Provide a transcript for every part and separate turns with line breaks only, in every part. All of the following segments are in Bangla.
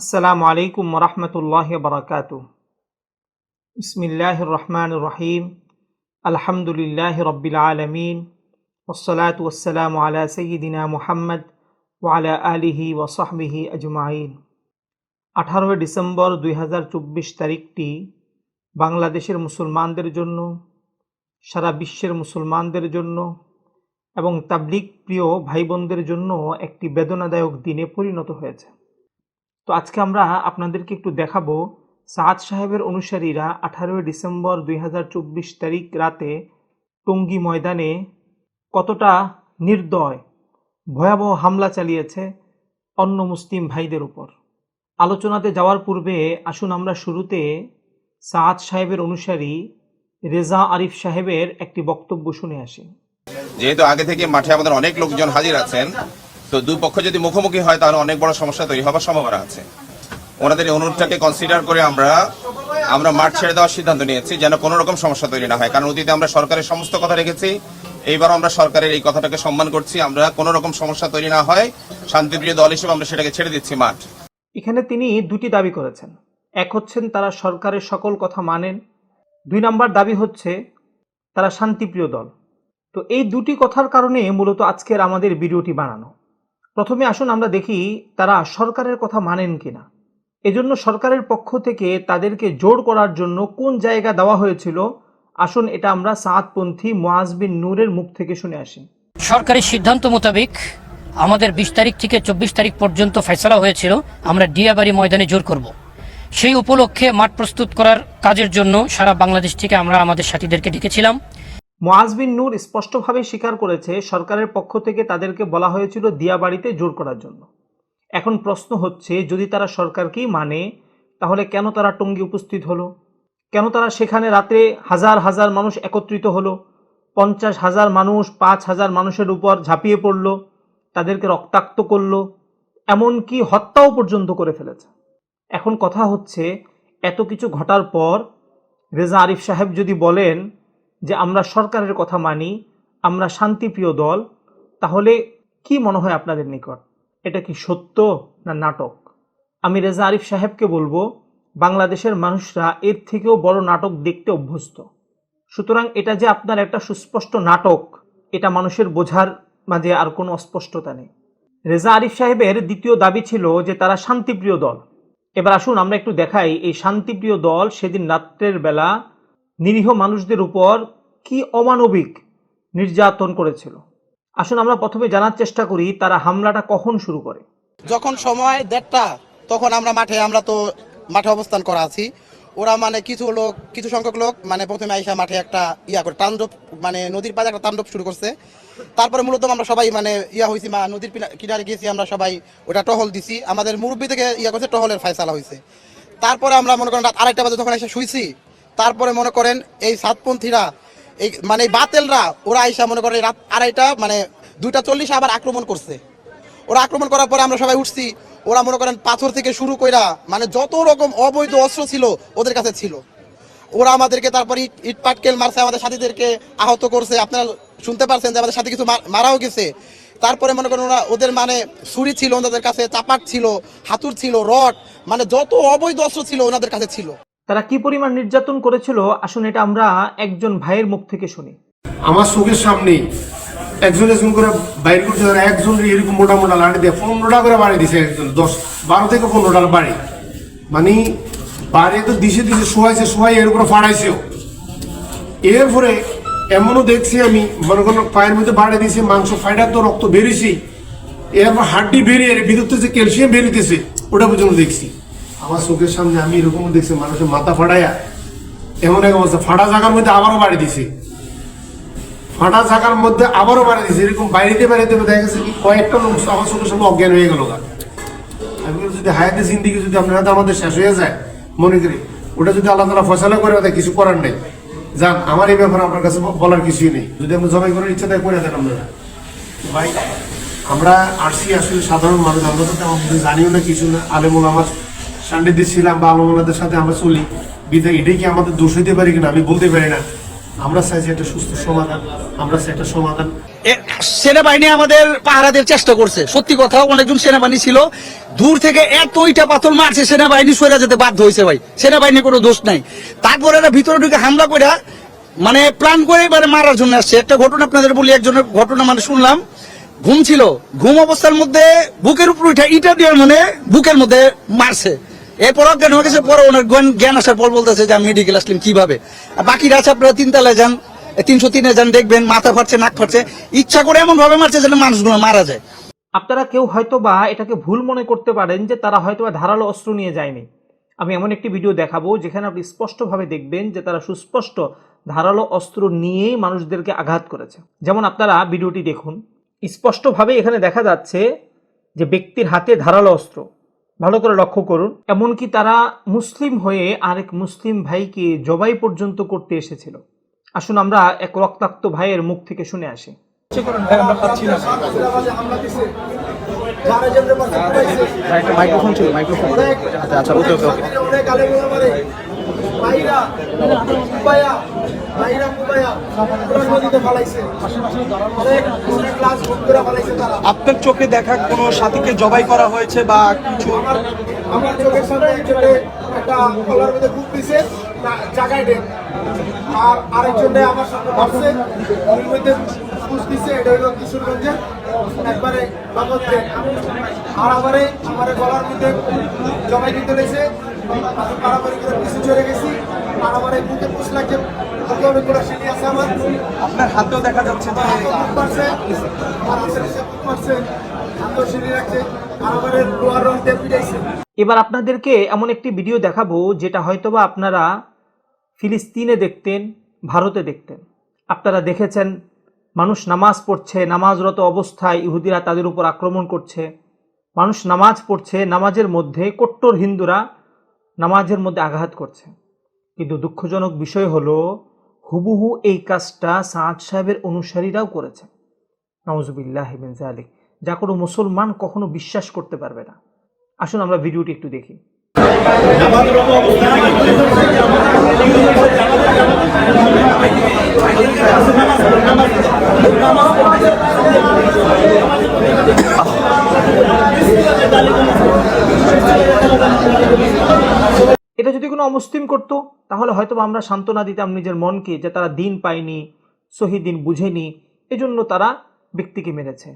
আসসালামু আলাইকুম রহমতুল্লাহ বরকাত। বিসমিল্লাহ রহমান রহিম। আলহামদুলিল্লাহ রব্বিল আলমিন। ওসলাত ওসালাম আলা সঈদিনা মুহাম্মদ ওয়ালা আলিহি ওসাহবিহি আজমাইন। আঠারোই ডিসেম্বর দুই হাজার চব্বিশ তারিখটি বাংলাদেশের মুসলমানদের জন্য, সারা বিশ্বের মুসলমানদের জন্য এবং তাবলিক প্রিয় ভাই বোনদের জন্য একটি বেদনাদায়ক দিনে পরিণত হয়েছে। তো আজকে আমরা আপনাদেরকে একটু দেখাবো সাদ সাহেবের অনুসারীরা আঠারোই ডিসেম্বর দুই হাজার চব্বিশ তারিখ রাতে টঙ্গী ময়দানে কতটা নির্দয়, ভয়াবহ হামলা চালিয়েছে অন্য মুসলিম ভাইদের উপর। আলোচনাতে যাওয়ার পূর্বে আসুন আমরা শুরুতে সাদ সাহেবের অনুসারী রেজা আরিফ সাহেবের একটি বক্তব্য শুনে আসি।
যেহেতু আগে থেকে মাঠে আমাদের অনেক লোকজন হাজির আছেন তো দুই পক্ষ যদি মুখোমুখি হয়, তাহলে অনেক বড় সমস্যা তৈরি হওয়ার সম্ভাবনা আছে। ওনাদের এই অনুরোধটাকে কনসিডার করে আমরা আমরা মাঠ ছেড়ে দেওয়ার সিদ্ধান্ত নিয়েছি যেন কোনো রকম সমস্যা তৈরি না হয়। কারণ অতীতে আমরা সরকারের সমস্ত কথা রেখেছি এইবার আমরা সরকারের এই কথাটাকে সম্মান করছি, আমরা কোনো রকম সমস্যা তৈরি না হয়, শান্তিপ্রিয় দল হিসেবে আমরা সেটাকে ছেড়ে দিচ্ছি মাঠ।
এখানে তিনি দুটি দাবি করেছেন। এক হচ্ছেন তারা সরকারের সকল কথা মানেন। দুই নাম্বার দাবি হচ্ছে তারা শান্তিপ্রিয় দল। তো এই দুটি কথার কারণে মূলত আজকের আমাদের ভিডিওটি বানানো। প্রথমে আসুন আমরা দেখি তারা সরকারের কথা মানেন কিনা। এজন্য সরকারের পক্ষ থেকে তাদেরকে জোর করার জন্য কোন জায়গা দেওয়া হয়েছিল? আসুন এটা আমরা সাতপন্থী মোয়াজ বিন নূরের মুখ থেকে শুনে আসি।
সরকারি সিদ্ধান্ত মোতাবেক আমাদের বিশ তারিখ থেকে চব্বিশ তারিখ পর্যন্ত ফেসলা হয়েছিল, আমরা ডিয়াবাড়ি ময়দানে জোর করব। সেই উপলক্ষে মাঠ প্রস্তুত করার কাজের জন্য সারা বাংলাদেশ থেকে আমরা আমাদের সাথীদেরকে ডেকেছিলাম।
মোয়াজ বিন নূর স্পষ্টভাবে স্বীকার করেছে, সরকারের পক্ষ থেকে তাদেরকে বলা হয়েছিল দিয়াবাড়িতে জোর করার জন্য। এখন প্রশ্ন হচ্ছে, যদি তারা সরকারকেই মানে তাহলে কেন তারা টঙ্গী উপস্থিত হলো? কেন তারা সেখানে রাতে হাজার হাজার মানুষ একত্রিত হলো? পঞ্চাশ হাজার মানুষ, পাঁচ হাজার মানুষের উপর ঝাঁপিয়ে পড়ল, তাদেরকে রক্তাক্ত করল, এমনকি হত্যাও পর্যন্ত করে ফেলেছে। এখন কথা হচ্ছে, এত কিছু ঘটার পর রেজা আরিফ সাহেব যদি বলেন যে আমরা সরকারের কথা মানি, আমরা শান্তিপ্রিয় দল, তাহলে কি মনে হয় আপনাদের নিকট? এটা কি সত্য না নাটক? আমি রেজা আরিফ সাহেবকে বলব, বাংলাদেশের মানুষরা এর থেকেও বড় নাটক দেখতে অভ্যস্ত। সুতরাং এটা যে আপনার একটা সুস্পষ্ট নাটক, এটা মানুষের বোঝার মাঝে আর কোনো অস্পষ্টতা নেই। রেজা আরিফ সাহেবের দ্বিতীয় দাবি ছিল যে তারা শান্তিপ্রিয় দল। এবার আসুন আমরা একটু দেখাই, এই শান্তিপ্রিয় দল সেদিন রাত্রের বেলা নিরীহ মানুষদের উপর কি অমানবিক নির্যাতন করেছিল? আসুন আমরা প্রথমে জানার চেষ্টা করি, তারা হামলাটা কখন শুরু করে?
যখন সময় দেড়টা, তখন আমরা মাঠে, আমরা তো মাঠে অবস্থান করা আছি। ওরা মানে কিছু লোক, কিছু সংখ্যক লোক মানে প্রথমে আইসা মাঠে একটা ইয়া করে, তাণ্ডব মানে নদীর পাড়ে একটা তাণ্ডব শুরু করছে। তারপরে মূলত আমরা সবাই মানে ইয়া হয়েছি মা, নদীর কিনারে গিয়েছি, আমরা সবাই ওটা টহল দিছি। আমাদের মুরব্বী থেকে ইয়া করছে, টহলের ফায়সালা হয়েছে তারপরে আমরা মনে করেন রাত আড়াইটা বাজে যখন এসে শুইছি তারপরে মনে করেন এই সাতপন্থীরা, এই মানে বাতেলরা, ওরা আইসা মনে করেন রাত আড়াইটা মানে দুইটা চল্লিশে আবার আক্রমণ করছে। ওরা আক্রমণ করার পরে আমরা সবাই উঠছি, ওরা মনে করেন পাথর থেকে শুরু কইরা মানে যত রকম অবৈধ অস্ত্র ছিল, ওদের কাছে ছিল। ওরা আমাদেরকে তারপর ইট ইট পাটকেল মারছে, আমাদের সাথীদেরকে আহত করছে। আপনারা শুনতে পারছেন যে আমাদের সাথে কিছু মারাও গেছে। তারপরে মনে করেন ওরা ওদের মানে ছুরি ছিল, ওনাদের কাছে চাপাট ছিল হাতুর ছিল, রড মানে যত অবৈধ অস্ত্র ছিল, ওনাদের কাছে ছিল।
তারা কি পরিমাণ নির্যাতন করেছিল? আসুন এটা আমরা একজন ভাইয়ের মুখ থেকে শুনি।
আমার চোখের সামনে একজন একজন করে বাইর করছে একজন এরকম মোটা মোটা লাঠি দিয়ে পনেরোটা করে বাড়ি দিছে একজন, দশ, বারো থেকে পনেরোটার বাড়ি। মানে বাড়ি তো দিছে দিছে, শোয়াইছে, শোয়াই এর উপরে ফাড়াইছেও। এরপরে এমনও দেখছি আমি, মনে করেন পায়ের মধ্যে বাড়ি দিয়েছে মাংস ফাইটার তো রক্ত বেরিয়েছি, এরপর হাড্ডি বেরিয়ে ভিতর থেকে ক্যালসিয়াম বেরিয়েছে ওটা পর্যন্ত দেখছি। আমার চোখের সামনে আমি এরকম দেখছি, মানুষের মাথা ফাটাইয়া এমন এক অবস্থা। ফাটা জায়গার মধ্যে আবারও বাড়ি দিছে। ফাটা জায়গার মধ্যে আবারও বাড়ি দিয়েছে এরকম বাইরেতে বাইরেতে দেখা গেছে কি, কয়েকটা লোক আমার চোখের সামনে অজ্ঞান হয়ে গেল আমি যদি হায়াতে জিন্দিগি যদি আপনার আমাদের শেষ হয়ে যায়, মনে করি, ওটা যদি আল্লাহ তালা ফয়সালা করে দেয়, কিছু করার নেই। যান, আমার এই ব্যাপারে আপনার কাছে বলার কিছুই নেই। যদি আপনি জবাই করার ইচ্ছা দেয়, করে দেন আপনারা। ভাই, আমরা আসছি আসলে সাধারণ মানুষ, আমরা তো তেমন জানিও না, কিছু না। আলেমুল আমার সান্নিধ্যে ছিলাম বা আলমুলাদের সাথে আমরা চলি। বিধায় এটাই কি আমাদের দোষ হইতে পারি কিনা আমি বলতে পারি না। আমরা চাইছি একটা সুস্থ সমাধান, আমরা চাই একটা সমাধান।
সেনাবাহিনী আমাদের পাহারা দেওয়ার চেষ্টা করছে। সত্যি কথা, অনেকজন সেনাবাহিনী ছিল। দূর থেকে এত ইটা পাথর মারছে, সেনাবাহিনী সরে যেতে বাধ্য হয়েছে ভাই। সেনাবাহিনীর কোনো দোষ নাই। তারপরে এরা ভিতরে ঢুকে হামলা করে মানে প্ল্যান করে এবারে মারার জন্য আসছে। একটা ঘটনা আপনাদের বলি, একজনের ঘটনা মানে শুনলাম। ঘুম ছিল। ঘুম অবস্থার মধ্যে বুকের উপর উঠে ইটা দিয়ে মানে বুকের মধ্যে মারছে। এরপর অজ্ঞান হয়ে গেছে, পরে ওনার জ্ঞান- আসার পর বলতেছে যে আমি মেডিকেল আসলাম কীভাবে? বাকিরা আছে আপনারা তিনতলায় যান তিনশো তিনে যান, দেখবেন মাথা ফাটছে, নাক ফাটছে, ইচ্ছা করে এমন ভাবে মারছে যেন মানুষগুলো মারা যায়।
আপনারা কেউ হয়তো বা এটাকে ভুল মনে করতে পারেন যে তারা হয়তো বা ধারালো অস্ত্র নিয়ে যায়নি। আমি এমন একটি ভিডিও দেখাবো যেখানে আপনি স্পষ্টভাবে দেখবেন যে তারা সুস্পষ্ট ধারালো অস্ত্র নিয়েই মানুষদেরকে আঘাত করেছে। যেমন আপনারা ভিডিওটি দেখুন। স্পষ্টভাবে এখানে দেখা যাচ্ছে যে ব্যক্তির হাতে ধারালো অস্ত্র। ভালো করে লক্ষ্য করুন। এমনকি তারা মুসলিম হয়ে আরেক মুসলিম ভাইকে জবাই পর্যন্ত করতে এসেছিল। আসুন আমরা এক রক্তাক্ত ভাইয়ের মুখ থেকে শুনে আসি।
মাইক্রোফোন ছিল মাইক্রোফোন। আচ্ছা ওকে ওকে ওকে।
আপনার চোখে দেখা কোনো সাথীকে জবাই করা হয়েছে বা কিছু?
আমার চোখের সামনে একজনে একটা কলার মধ্যে খুব দিছে জায়গায় আর আরেকজনে আমার সামনে মারছে ওর মধ্যে ফুস দিছে এটা কিশোরগঞ্জের একবারে বাবদ আর আমারে আমারে গলার মধ্যে জমাই দিতে লেগেছে আমি পারাপারি করে পিছু চলে গেছি। আর আমার বুকে পুষ লাগছে।
আপনার হাতেও দেখা যাচ্ছে যে
পিটাইছে
এবার আপনাদেরকে এমন একটি ভিডিও দেখাবো যেটা হয়তোবা আপনারা ফিলিস্তিনে দেখতেন ভারতে দেখতেন। আপনারা দেখেছেন মানুষ নামাজ পড়ছে নামাজরত অবস্থায় ইহুদিরা তাদের উপর আক্রমণ করছে। মানুষ নামাজ পড়ছে নামাজের মধ্যে কট্টর হিন্দুরা নামাজের মধ্যে আঘাত করছে। কিন্তু দুঃখজনক বিষয় হলো হুবহু এই কাজটা সাদ সাহেবের অনুসারীরাও করেছে নওয়াজবিল্লাহ জালিক যা কোনো মুসলমান কখনো বিশ্বাস করতে পারবে না। আসুন আমরা ভিডিওটি একটু দেখি। যদি কোনো অমুসলিম করতো, তাহলে হয়তো আমরা সান্ত্বনা দিতাম নিজের মনকে যে তারা দিন পায়নি, সহি দিন বুঝেনি, এজন্য তারা ব্যক্তিকে মেরেছে।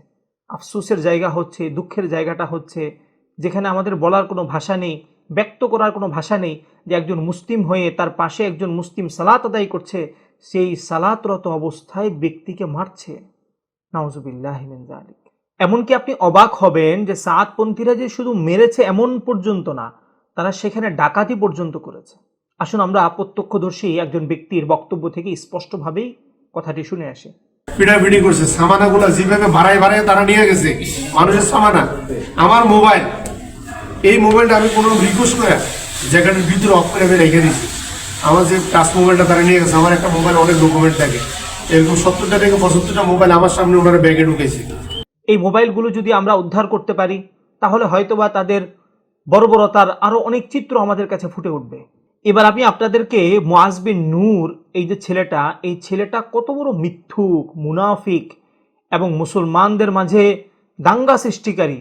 আফসুসের জায়গা হচ্ছে, দুঃখের জায়গাটা হচ্ছে, যেখানে আমাদের বলার কোনো ভাষা নেই, ব্যক্ত করার কোনো ভাষা নেই, যে একজন মুসলিম হয়ে তার পাশে একজন মুসলিম সালাত আদায় করছে, সেই সালাতরত অবস্থায় ব্যক্তিকে মারছে। নাউজুবিল্লাহ মিন জালিক এমনকি আপনি অবাক হবেন যে সাতপন্থীরা যে শুধু মেরেছে এমন পর্যন্ত না তারা সেখানে ডাকাতি পর্যন্ত করেছে। আসুন আমরা প্রত্যক্ষদর্শী একজন ব্যক্তির বক্তব্য থেকে স্পষ্টভাবেই কথাটি শুনে আসি।
পিটাপিটি করছে সামানা গুলা যেভাবে ভাড়ায় ভাড়ায় তারা নিয়ে গেছে মানুষের সামানা। আমার মোবাইল এই মোবাইলটা আমি কোনো রিকোয়েস্ট করে জায়গাটার ভিতরে অফ করে আমি রেখে দিচ্ছি আমার যে টাচ মোবাইলটা তারা নিয়ে গেছে আমার একটা মোবাইল অনেক ডকুমেন্ট থাকে। এরকম সত্তরটা থেকে পঁচাত্তরটা মোবাইল আমার সামনে ওনারা ব্যাগে ঢুকেছে।
এই মোবাইলগুলো যদি আমরা উদ্ধার করতে পারি তাহলে হয়তোবা তাদের বর্বরতার আরও অনেক চিত্র আমাদের কাছে ফুটে উঠবে। এবার আমি আপনাদেরকে মোয়াজবিন নূর, এই যে ছেলেটা, এই ছেলেটা কত বড় মিথ্যুক, মুনাফিক এবং মুসলমানদের মাঝে দাঙ্গা সৃষ্টিকারী,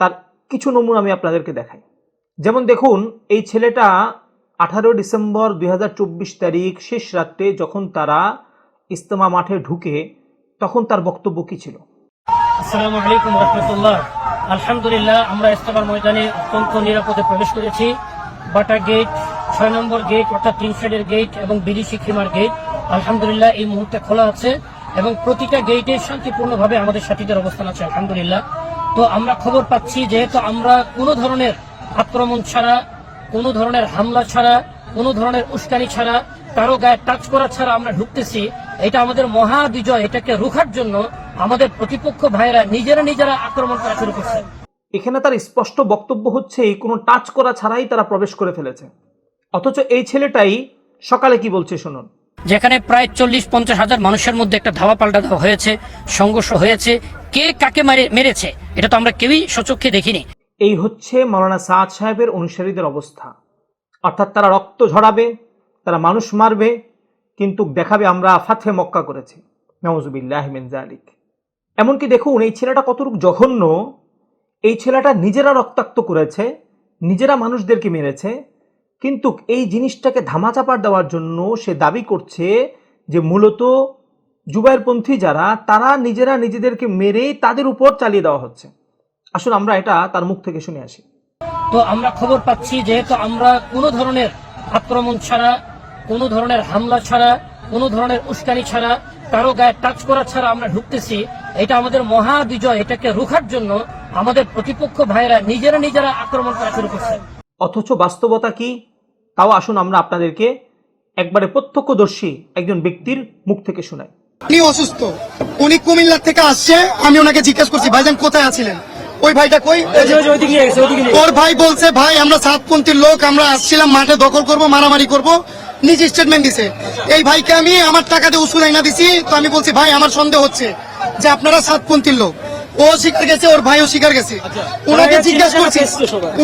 তার কিছু নমুনা আমি আপনাদেরকে দেখাই। যেমন দেখুন, এই ছেলেটা আঠারো ডিসেম্বর দুই হাজার চব্বিশ তারিখ শেষ রাত্রে যখন তারা ইস্তেমা মাঠে ঢুকে, তখন তার বক্তব্য কী ছিল?
আসসালামু আলাইকুম রহমতুল্লাহ। আলহামদুলিল্লাহ, আমরা ইস্তেমার ময়দানে অত্যন্ত নিরাপদে প্রবেশ করেছি। বাটা গেট, ছয় নম্বর গেট, অর্থাৎ তিন সাইডের গেট এবং বিদেশি খিমার গেট, আলহামদুলিল্লাহ, এই মুহূর্তে খোলা আছে এবং প্রতিটা গেটে শান্তিপূর্ণভাবে আমাদের সাথীদের অবস্থান আছে, আলহামদুলিল্লাহ। তো আমরা খবর পাচ্ছি, যেহেতু আমরা কোনো ধরনের আক্রমণ ছাড়া, কোনো ধরনের হামলা ছাড়া, কোনো ধরনের উস্কানি ছাড়া, কারও গায়ে টাচ করা ছাড়া আমরা ঢুকতেছি, এটা আমাদের মহা বিজয় এটাকে রুখার জন্য আমাদের প্রতিপক্ষ ভাইয়েরা নিজেরা নিজেরা আক্রমণ করা শুরু করছে।
এখানে তার স্পষ্ট বক্তব্য হচ্ছে কোনো টাচ করা ছাড়াই তারা প্রবেশ করে ফেলেছে। অথচ এই ছেলেটাই সকালে কি বলছে শুনুন।
যেখানে প্রায় চল্লিশ পঞ্চাশ হাজার মানুষের মধ্যে একটা ধাওয়া পাল্টা দেওয়া হয়েছে সংঘর্ষ হয়েছে। কে কাকে মারে মেরেছে এটা তো আমরা কেউই সচক্ষে দেখিনি।
এই হচ্ছে মৌলানা সাদ সাহেবের অনুসারীদের অবস্থা। অর্থাৎ তারা রক্ত ঝরাবে তারা মানুষ মারবে কিন্তু দেখাবে আমরা ফাথে মক্কা করেছি। নওয়াজুবিল্লাহ মিন জালিক এমনকি দেখুন, এই ছেলেটা কতটুকু জঘন্য। এই ছেলেটা নিজেরা রক্তাক্ত করেছে, নিজেরা মানুষদেরকে মেরেছে, কিন্তু এই জিনিসটাকে ধামাচাপা দেওয়ার জন্য সে দাবি করছে যে মূলত জুবাইরপন্থী যারা, তারা নিজেরা নিজেদেরকে মেরে তাদের উপর চালিয়ে দেওয়া হচ্ছে। আসুন, আমরা এটা তার মুখ থেকে শুনে আসি।
তো আমরা খবর পাচ্ছি, যেহেতু আমরা কোনো ধরনের আক্রমণ ছাড়া, কোনো ধরনের হামলা ছাড়া, কোনো ধরনের উস্কানি ছাড়া কারও গায়ে টাচ করা ছাড়া আমরা ঢুকতেছি এটা আমাদের মহা বিজয় এটাকে রুখার জন্য আমাদের প্রতিপক্ষ ভাইরা নিজেরা নিজেরা আক্রমণ করা শুরু করছে।
অথচ বাস্তবতা কি? তাও আসুন আমরা আপনাদেরকে একবারে প্রত্যক্ষদর্শী একজন ব্যক্তির মুখ থেকে শোনাই।
উনি অসুস্থ উনি কুমিল্লার থেকে আসছে আমি ওনাকে জিজ্ঞেস করছি ভাইজান কোথায় আছিলেন? ওই ভাইটা কই? ওর ভাই বলছে ভাই আমরা সাতপন্থীর লোক আমরা আসছিলাম মাঠে দখল করব মারামারি করব নিজে স্টেটমেন্ট দিছে। এই ভাইকে আমি আমার টাকা দিয়ে উসুল আইনা দিছি তো আমি বলছি ভাই আমার সন্দেহ হচ্ছে যে আপনারা সাতপন্থীর লোক। ও স্বীকার গেছে ওর ভাইও স্বীকার গেছে। ওনাকে জিজ্ঞাসা করছি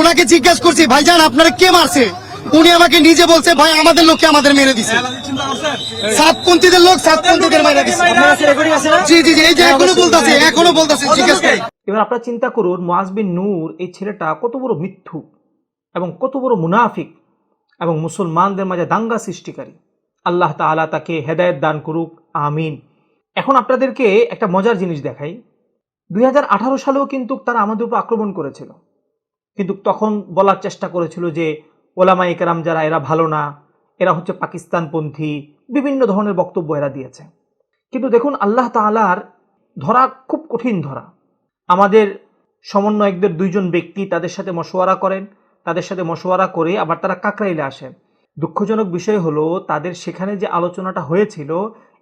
ওনাকে জিজ্ঞাসা করছি ভাইজান আপনারা কে মারছে? উনি আমাকে নিজে বলছে ভাই আমাদের লোককে আমাদের মেরে দিছে। সাতপন্থীদের লোক সাতপন্থীদের মেরে দিছে। জি জি জি এই যে এখনও বলতাছে এখনও বলতাছে জিজ্ঞেস করি
এবার আপনারা চিন্তা করুন মোয়াজ বিন নূর এই ছেলেটা কত বড় মিথ্যু এবং কত বড় মুনাফিক। এবং মুসলমানদের মাঝে দাঙ্গা সৃষ্টিকারী। আল্লাহ তাআলা তাকে হেদায়েত দান করুক, আমিন। এখন আপনাদেরকে একটা মজার জিনিস দেখাই। দুই হাজার আঠারো সালেও কিন্তু তারা আমাদের উপর আক্রমণ করেছিল। কিন্তু তখন বলার চেষ্টা করেছিল যে ওলামা ইকরাম যারা, এরা ভালো না, এরা হচ্ছে পাকিস্তানপন্থী, বিভিন্ন ধরনের বক্তব্য এরা দিয়েছে। কিন্তু দেখুন, আল্লাহ তাআলার ধরা খুব কঠিন ধরা। আমাদের সমন্বয়কদের দুইজন ব্যক্তি তাদের সাথে মশওয়ারা করেন তাদের সাথে মশওয়ারা করে আবার তারা কাকরাইলে আসেন দুঃখজনক বিষয় হলো, তাদের সেখানে যে আলোচনাটা হয়েছিল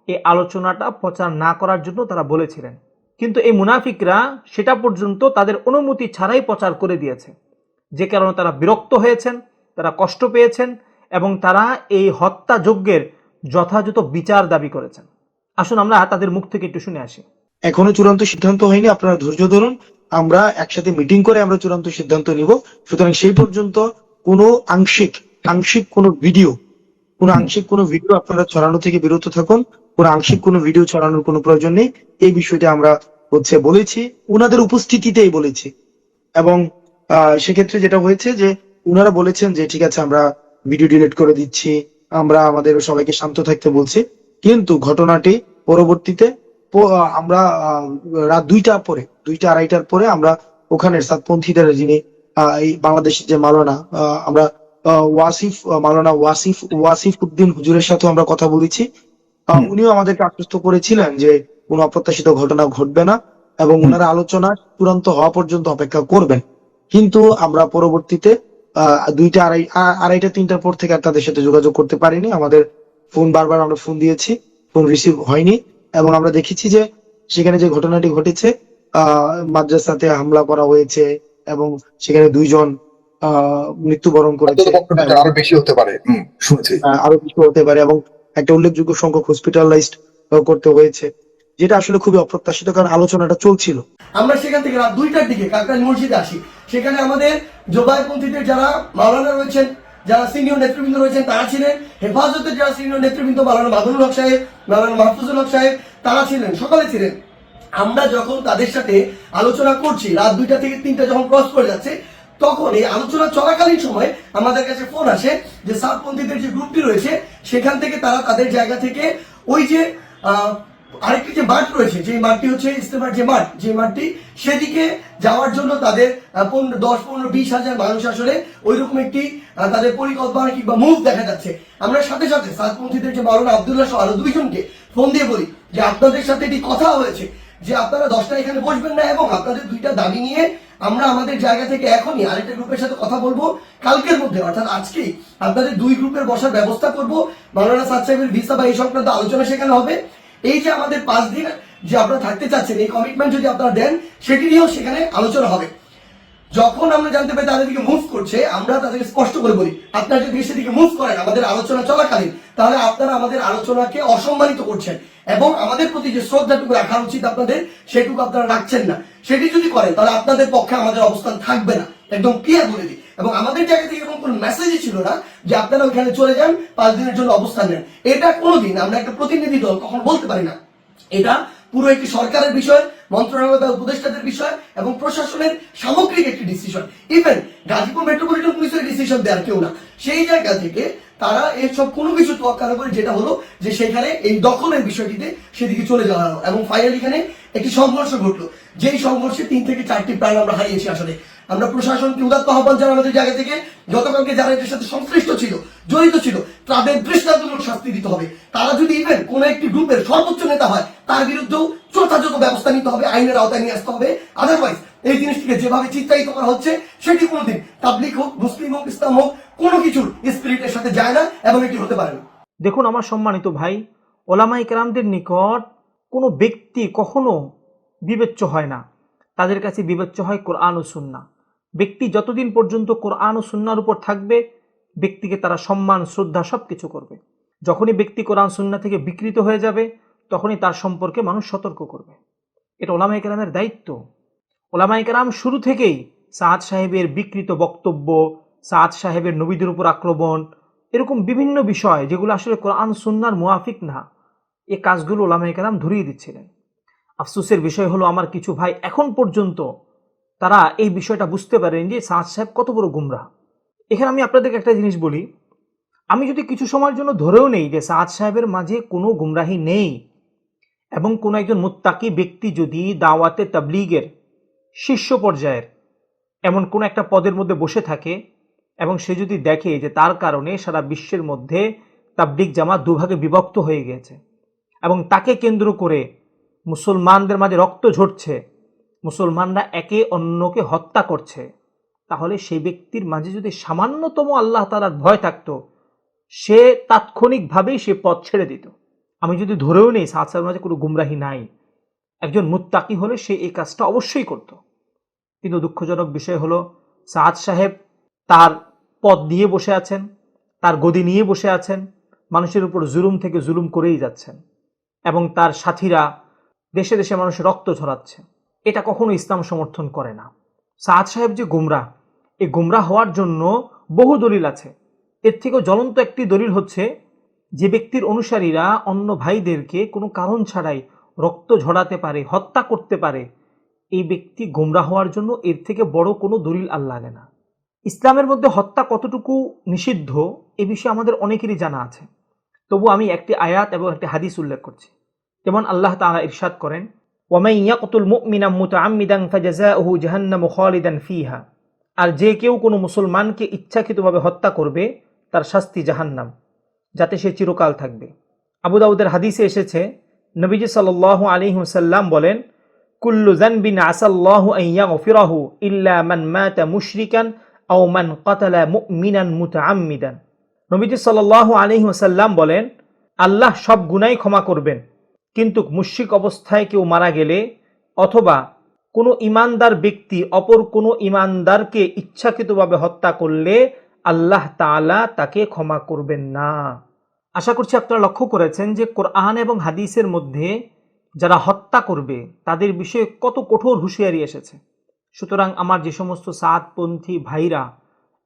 এই আলোচনাটা প্রচার না করার জন্য তারা বলেছিলেন। কিন্তু এই মুনাফিকরা সেটা পর্যন্ত তাদের অনুমতি ছাড়াই প্রচার করে দিয়েছে। যে কারণে তারা বিরক্ত হয়েছেন, তারা কষ্ট পেয়েছেন এবং তারা এই হত্যাযজ্ঞের যথাযথ বিচার দাবি করেছেন। আসুন আমরা তাদের মুখ থেকে একটু শুনে আসি।
এখনও চূড়ান্ত সিদ্ধান্ত হয়নি, আপনারা ধৈর্য ধরুন। আমরা একসাথে মিটিং করে আমরা চূড়ান্ত সিদ্ধান্ত নিব। সুতরাং সেই পর্যন্ত কোনো আংশিক আংশিক কোনো ভিডিও কোনো আংশিক কোনো ভিডিও আপনারা ছড়ানো থেকে বিরত থাকুন। কোনো আংশিক কোনো ভিডিও ছড়ানোর কোনো প্রয়োজন নেই। এই বিষয়টা আমরা হচ্ছে বলেছি ওনাদের উপস্থিতিতেই বলেছি। এবং সেক্ষেত্রে যেটা হয়েছে যে ওনারা বলেছেন যে, ঠিক আছে, আমরা ভিডিও ডিলিট করে দিচ্ছি, আমরা আমাদের সবাইকে শান্ত থাকতে বলছি। কিন্তু ঘটনাটি পরবর্তীতে আমরা রাত দুইটা পরে দুইটা আড়াইটার পরে আমরা ওখানের সাতপন্থীদের যিনি এই বাংলাদেশের যে মালানা আমরা ওয়াসিফ মালানা ওয়াসিফ ওয়াসিফ উদ্দিন হুজুরের সাথে আমরা কথা বলেছি। উনিও আমাদেরকে আশ্বস্ত করেছিলেন যে কোনো অপ্রত্যাশিত ঘটনা ঘটবে না এবং ওনারা আলোচনা চূড়ান্ত হওয়া পর্যন্ত অপেক্ষা করবেন। কিন্তু আমরা পরবর্তীতে আহ, দুইটা আড়াই আড়াইটা তিনটার পর থেকে আর তাদের সাথে যোগাযোগ করতে পারিনি। আমাদের ফোন বারবার আমরা ফোন দিয়েছি ফোন রিসিভ হয়নি। এবং আমরা দেখেছি যে সেখানে যে ঘটনাটি ঘটেছে আহ মাদ্রাসাতে হামলা করা হয়েছে এবং সেখানে দুইজন আহ মৃত্যুবরণ করেছে।
আরও বেশি হতে পারে। শুনেছি।
আরও কিছু হতে পারে এবং একটা উল্লেখযোগ্য সংখ্যক হসপিটালাইজড করতে হয়েছে যেটা আসলে খুবই অপ্রত্যাশিত কারণ আলোচনাটা চলছিল।
আমরা সেখান থেকে রাত দুইটার দিকে কাকরাইল মসজিদে আসি। সেখানে আমাদের জোবাইপন্থীদের যারা মাওলানা রয়েছেন যারা সিনিয়র নেতৃবৃন্দ রয়েছেন তারা ছিলেন হেফাজতের যারা সিনিয়র নেতৃবৃন্দ, মাওলানা মাদুরুল হক সাহেব, মাওলানা মাহফুজুল হক সাহেব, তারা ছিলেন, সকলে ছিলেন। আমরা যখন তাদের সাথে আলোচনা করছি, রাত দুইটা থেকে তিনটা যখন ক্রস করে যাচ্ছে, তখন এই আলোচনা চলাকালীন সময় আমাদের কাছে ফোন আসে যে সাতপন্থীদের যে গ্রুপটি রয়েছে, সেখান থেকে তারা তাদের জায়গা থেকে ওই যে আরেকটি যে মাঠ রয়েছে, যে মাঠটি হচ্ছে ইস্তেমার যে মাঠ, যে মাঠটি সেদিকে যাওয়ার জন্য তাদের পনেরো, দশ, পনেরো, বিশ হাজার মানুষ আসলে ওইরকম একটি তাদের পরিকল্পনা কিংবা মুভ দেখা যাচ্ছে। আমরা সাথে সাথে সাতপন্থীদের যে মারুন আবদুল্লাহ আরও দুইজনকে ফোন দিয়ে বলি যে আপনাদের সাথে এটি কথা হয়েছে, যে আপনারা দশটা এখানে বসবেন না এবং আপনাদের দুইটা দাবি নিয়ে আমরা আমাদের জায়গা থেকে এখনই আরেকটা গ্রুপের সাথে কথা বলব কালকের মধ্যে, অর্থাৎ আজকেই আপনাদের দুই গ্রুপের বসার ব্যবস্থা করব। মাওলানা সাদ সাহেবের ভিসা বা এই সংক্রান্ত আলোচনা সেখানে হবে। এই যে আমাদের পাঁচ দিন যে আপনারা থাকতে চাচ্ছেন, এই কমিটমেন্ট যদি আপনারা দেন, সেটি নিয়েও সেখানে আলোচনা হবে। যখন আমরা জানতে পারি তাদের দিকে মুভ করছে, আমরা তাদেরকে স্পষ্ট করে বলি, আপনারা যদি সেদিকে মুভ করেন, আমাদের আলোচনা চলাকালীন, তাহলে আপনারা আমাদের আলোচনাকে অসম্মানিত করছেন এবং আমাদের প্রতি যে শ্রদ্ধাটুকু রাখা উচিত আপনাদের, সেটুকু আপনারা রাখছেন না। সেটি যদি করেন, তাহলে আপনাদের পক্ষে আমাদের অবস্থান থাকবে না। একদম ক্লিয়ার বলে দিই। এবং আমাদের জায়গা থেকে এরকম কোনো মেসেজই ছিল না যে আপনারা ওখানে চলে যান, পাঁচ দিনের জন্য অবস্থান নেন। এটা কোনোদিন আমরা একটা প্রতিনিধি দল কখন বলতে পারি না। এটা পুরো একটি সরকারের বিষয়, মন্ত্রণালয় বা উপদেষ্টাদের বিষয় এবং প্রশাসনের সামগ্রিক একটি ডিসিশন ইভেন গাজীপুর মেট্রোপলিটন পুলিশের ডিসিশন দেওয়ার কেউ না। সেই জায়গা থেকে তারা এসব কোনো কিছু তোয়াক্কা করে যেটা হলো যে সেখানে এই দখলের বিষয়টিতে সেদিকে চলে যাওয়া হলো এবং ফাইনালি এখানে একটি সংঘর্ষ ঘটলো। যেই সংঘর্ষে তিন থেকে চারটি প্রাণ আমরা হারিয়েছি আসলে। আমরা প্রশাসনকে উদাত্ত আহ্বান জানাই আমাদের জায়গা থেকে, গতকালকে যারা এটার সাথে সংশ্লিষ্ট ছিল, জড়িত ছিল, তাদের দৃষ্টান্তমূলক শাস্তি দিতে হবে। তারা যদি ইভেন কোন একটি গ্রুপের সর্বোচ্চ নেতা হয়, তার বিরুদ্ধেও যথাযথ ব্যবস্থা নিতে হবে, আইনের আওতায় নিয়ে আসতে হবে। আদারওয়াইজ এই জিনিসটিকে যেভাবে চিত্রায়িত করা হচ্ছে, সেটি কোনোদিন তাবলিক হোক, মুসলিম হোক, ইসলাম হোক, কোনো কিছুর স্পিরিটের সাথে যায় না এবং এটি হতে পারে না।
দেখুন আমার সম্মানিত ভাই ওলামাই কেরামদের নিকট কোনো ব্যক্তি কখনো বিবেচ্য হয় না। তাদের কাছে বিবেচ্য হয় কোরআন ও সুন্না ব্যক্তি যতদিন পর্যন্ত কোরআন ও সুন্নার উপর থাকবে, ব্যক্তিকে তারা সম্মান, শ্রদ্ধা সব কিছু করবে। যখনই ব্যক্তি কোরআন সুন্না থেকে বিকৃত হয়ে যাবে, তখনই তার সম্পর্কে মানুষ সতর্ক করবে। এটা ওলামাই কেরামের দায়িত্ব। ওলামাই কেরাম শুরু থেকেই সাদ সাহেবের বিকৃত বক্তব্য, সাদ সাহেবের নবীদের উপর আক্রমণ, এরকম বিভিন্ন বিষয় যেগুলো আসলে কোরআন সুন্নার মুয়াফিক না, এ কাজগুলো ওলামাই কেরাম ধরিয়ে দিচ্ছিলেন। আফসোসের বিষয় হলো আমার কিছু ভাই এখন পর্যন্ত তারা এই বিষয়টা বুঝতে পারেন যে সাদ সাহেব কত বড় গুমরা এখানে আমি আপনাদেরকে একটা জিনিস বলি, আমি যদি কিছু সময়ের জন্য ধরেও নেই যে সাদ সাহেবের মাঝে কোনো গুমরাহি নেই এবং কোনো একজন মুত্তাকি ব্যক্তি যদি দাওয়াতে তাবলিগের শীর্ষ পর্যায়ের এমন কোনো একটা পদের মধ্যে বসে থাকে এবং সে যদি দেখে যে তার কারণে সারা বিশ্বের মধ্যে তাবলিগ জামাত দুভাগে বিভক্ত হয়ে গেছে এবং তাকে কেন্দ্র করে মুসলমানদের মাঝে রক্ত ঝরছে, মুসলমানরা একে অন্যকে হত্যা করছে। তাহলে সেই ব্যক্তির মাঝে যদি সামান্যতম আল্লাহ তালার ভয় থাকতো, সে তাৎক্ষণিকভাবেই সে পথ ছেড়ে দিত। আমি যদি ধরেও নেই সাহেবের মাঝে কোনো গুমরাহি নাই, একজন মুত্তাকি হলে সে এই কাজটা অবশ্যই করত। কিন্তু দুঃখজনক বিষয় হলো, সাদ সাহেব তার পদ দিয়ে বসে আছেন, তার গদি নিয়ে বসে আছেন, মানুষের উপর জুলুম থেকে জুলুম করেই যাচ্ছেন। এবং তার সাথীরা দেশে দেশে মানুষ রক্ত ঝরাচ্ছে। এটা কখনো ইসলাম সমর্থন করে না। সাদ সাহেব যে গুমরা এই গুমরা হওয়ার জন্য বহু দলিল আছে। এর থেকেও জ্বলন্ত একটি দলিল হচ্ছে, যে ব্যক্তির অনুসারীরা অন্য ভাইদেরকে কোনো কারণ ছাড়াই রক্ত ঝরাতে পারে, হত্যা করতে পারে, এই ব্যক্তি গোমরা হওয়ার জন্য এর থেকে বড় কোনো দলিল আর লাগে না। ইসলামের মধ্যে হত্যা কতটুকু নিষিদ্ধ, এ বিষয়ে আমাদের অনেকেরই জানা আছে। তবু আমি একটি আয়াত এবং একটি হাদিস উল্লেখ করছি। যেমন আল্লাহ তাআলা ইরশাদ করেন ওয়ামাই ইয়াকতুল মুমিনা মুতাআম্মিদান ফাজাযাউহু জাহান্নামু খালিদান ফিহা আর যে কেউ কোনো মুসলমানকে ইচ্ছাকৃতভাবে হত্যা করবে, তার শাস্তি জাহান্নাম, যাতে সে চিরকাল থাকবে। আবু দাউদের হাদিসে এসেছে, নবীজি সাল্লাল্লাহু আলাইহি ওয়াসাল্লাম বলেন, কুল্লু জানবিন আসাল্লাহু আন ইয়াগফিরাহু ইল্লা মান মাতা মুশরিকান আও মান কাতালা মুমিনান মুতাআম্মিদান। নবীজি সাল্লাল্লাহু আলাইহি ওয়াসাল্লাম বলেন, আল্লাহ সব গুনাই ক্ষমা করবেন। কিন্তু মুশরিক অবস্থায় কেউ মারা গেলে অথবা কোনো ইমানদার ব্যক্তি অপর কোনো ইমানদারকে ইচ্ছাকৃতভাবে হত্যা করলে আল্লাহ তাআলা তাকে ক্ষমা করবেন না। আশা করছি আপনারা লক্ষ্য করেছেন যে কোরআন এবং হাদিসের মধ্যে যারা হত্যা করবে, তাদের বিষয়ে কত কঠোর হুঁশিয়ারি এসেছে। সুতরাং আমার যে সমস্ত সাতপন্থী ভাইরা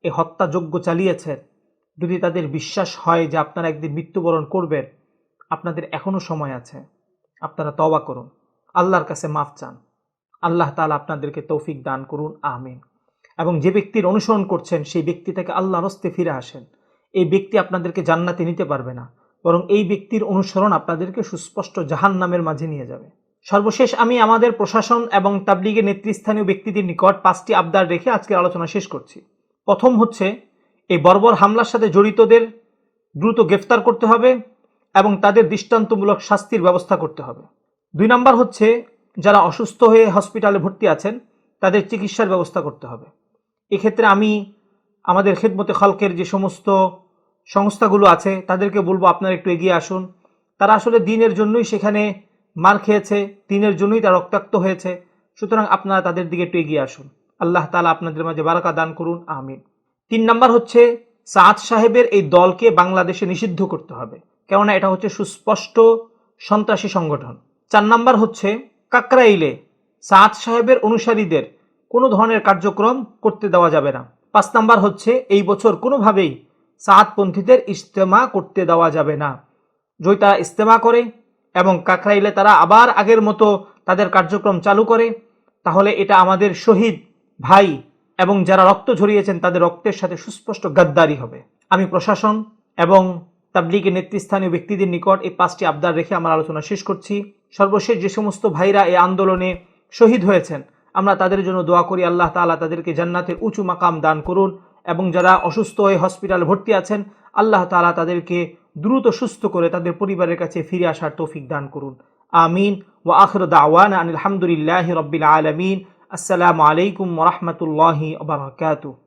এ হত্যাযজ্ঞ চালিয়েছেন যদি তাদের বিশ্বাস হয় যে আপনারা একদিন মৃত্যুবরণ করবেন, আপনাদের এখনও সময় আছে। আপনারা তওবা করুন। আল্লাহর কাছে মাফ চান। আল্লাহ তাআলা আপনাদেরকে তৌফিক দান করুন। আমিন। এবং যে ব্যক্তির অনুসরণ করছেন, সেই ব্যক্তি থেকে আল্লাহর হস্তে ফিরে আসেন। এই ব্যক্তি আপনাদেরকে জান্নাতে নিতে পারবে না। বরং এই ব্যক্তির অনুসরণ আপনাদেরকে সুস্পষ্ট জাহান নামের মাঝে নিয়ে যাবে। সর্বশেষ আমি আমাদের প্রশাসন এবং তাবলিগের নেতৃস্থানীয় ব্যক্তিদের নিকট পাঁচটি আবদার রেখে আজকের আলোচনা শেষ করছি। প্রথম হচ্ছে, এই বর্বর হামলার সাথে জড়িতদের দ্রুত গ্রেফতার করতে হবে। এবং তাদের দৃষ্টান্তমূলক শাস্তির ব্যবস্থা করতে হবে। দুই নম্বর হচ্ছে, যারা অসুস্থ হয়ে হসপিটালে ভর্তি আছেন, তাদের চিকিৎসার ব্যবস্থা করতে হবে। এক্ষেত্রে আমি আমাদের খেদমতে খালকের যে সমস্ত সংস্থাগুলো আছে, তাদেরকে বলব আপনারা একটু এগিয়ে আসুন। তারা আসলে দিনের জন্যই সেখানে মার খেয়েছে, দিনের জন্যই তারা রক্তাক্ত হয়েছে। সুতরাং আপনারা তাদের দিকে একটু এগিয়ে আসুন। আল্লাহ তালা আপনাদের মাঝে বারাকা দান করুন, আমিন। তিন নাম্বার হচ্ছে, সাদ সাহেবের এই দলকে বাংলাদেশে নিষিদ্ধ করতে হবে। কেননা এটা হচ্ছে সুস্পষ্ট সন্ত্রাসী সংগঠন। চার নাম্বার হচ্ছে কাকরাইলে সাদ সাহেবের অনুসারীদের কোনো ধরনের কার্যক্রম করতে দেওয়া যাবে না। পাঁচ নাম্বার হচ্ছে এই বছর কোনোভাবেই সাতপন্থীদের ইজতেমা করতে দেওয়া যাবে না। যদি তারা ইজতেমা করে এবং কাকরাইলে তারা আবার আগের মতো তাদের কার্যক্রম চালু করে, তাহলে এটা আমাদের শহীদ ভাই এবং যারা রক্ত ঝরিয়েছেন তাদের রক্তের সাথে সুস্পষ্ট গাদ্দারি হবে। আমি প্রশাসন এবং তাবলিগের নেতৃস্থানীয় ব্যক্তিদের নিকট এই পাঁচটি আবদার রেখে আমার আলোচনা শেষ করছি। সর্বশেষ যে সমস্ত ভাইরা এই আন্দোলনে শহীদ হয়েছেন, আমরা তাদের জন্য দোয়া করি, আল্লাহ তাআলা তাদেরকে জান্নাতের উঁচু মাকাম দান করুন এবং যারা অসুস্থ হয়ে হসপিটালে ভর্তি আছেন, আল্লাহ তালা তাদেরকে দ্রুত সুস্থ করে তাদের পরিবারের কাছে ফিরে আসার তৌফিক দান করুন। আমিন। ওয়া আখির দাওয়ানা আনিল হামদুলিল্লাহি রাব্বিল আলামিন। আসসালামু আলাইকুম রাহমাতুল্লাহি ওয়া বারাকাতুহু।